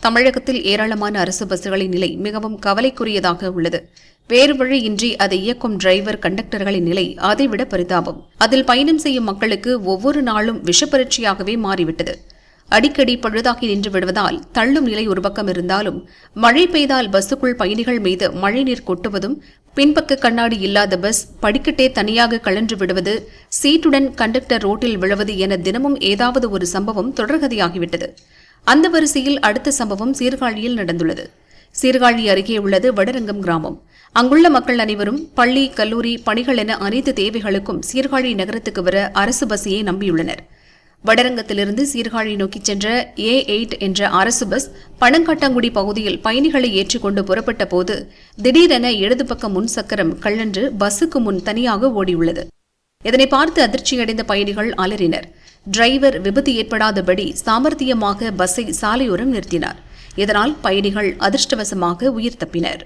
தமிழகத்தில் ஏராளமான அரசு பஸ்களின் நிலை மிகவும் கவலைக்குரியதாக உள்ளது. வேறு வழியின்றி அதை இயக்கும் டிரைவர் கண்டக்டர்களின் நிலை அதைவிட பரிதாபம். அதில் பயணம் செய்யும் மக்களுக்கு ஒவ்வொரு நாளும் விஷப்பரீட்சையாகவே மாறிவிட்டது. அடிக்கடி பழுதாகி நின்று விடுவதால் தள்ளும் நிலை ஒரு பக்கம் இருந்தாலும் மழை பெய்தால் பஸ்ஸுக்குள் பயணிகள் மீது மழைநீர் கொட்டுவதும் பின்பக்க கண்ணாடி இல்லாத பஸ் படிக்கட்டே தனியாக கழன்று விடுவது சீட்டுடன் கண்டக்டர் ரோட்டில் விழுவது என தினமும் ஏதாவது ஒரு சம்பவம் தொடர்கதையாகிவிட்டது. அந்த வரிசையில் அடுத்த சம்பவம் சீர்காழியில் நடந்துள்ளது. சீர்காழி அருகே உள்ளது வடரங்கம் கிராமம். அங்குள்ள மக்கள் அனைவரும் பள்ளி கல்லூரி பணிகள் என அனைத்து தேவைகளுக்கும் சீர்காழி நகரத்துக்கு வர அரசு பஸ்ஸையே நம்பியுள்ளனர். வடரங்கத்திலிருந்து சீர்காழி நோக்கி சென்ற ஏ எயிட் என்ற அரசு பஸ் பனங்காட்டாங்குடி பகுதியில் பயணிகளை ஏற்றிக்கொண்டு புறப்பட்ட போது திடீரென இடது பக்க முன் சக்கரம் கள்ளன்று பஸ்ஸுக்கு முன் தனியாக ஓடியுள்ளது. இதனை பார்த்து அதிர்ச்சியடைந்த பயணிகள் அலறினர். டிரைவர் விபத்து ஏற்படாதபடி சாமர்த்தியமாக பஸ்ஸை சாலையோரம் நிறுத்தினார். இதனால் பயணிகள் அதிர்ஷ்டவசமாக உயிர் தப்பினர்.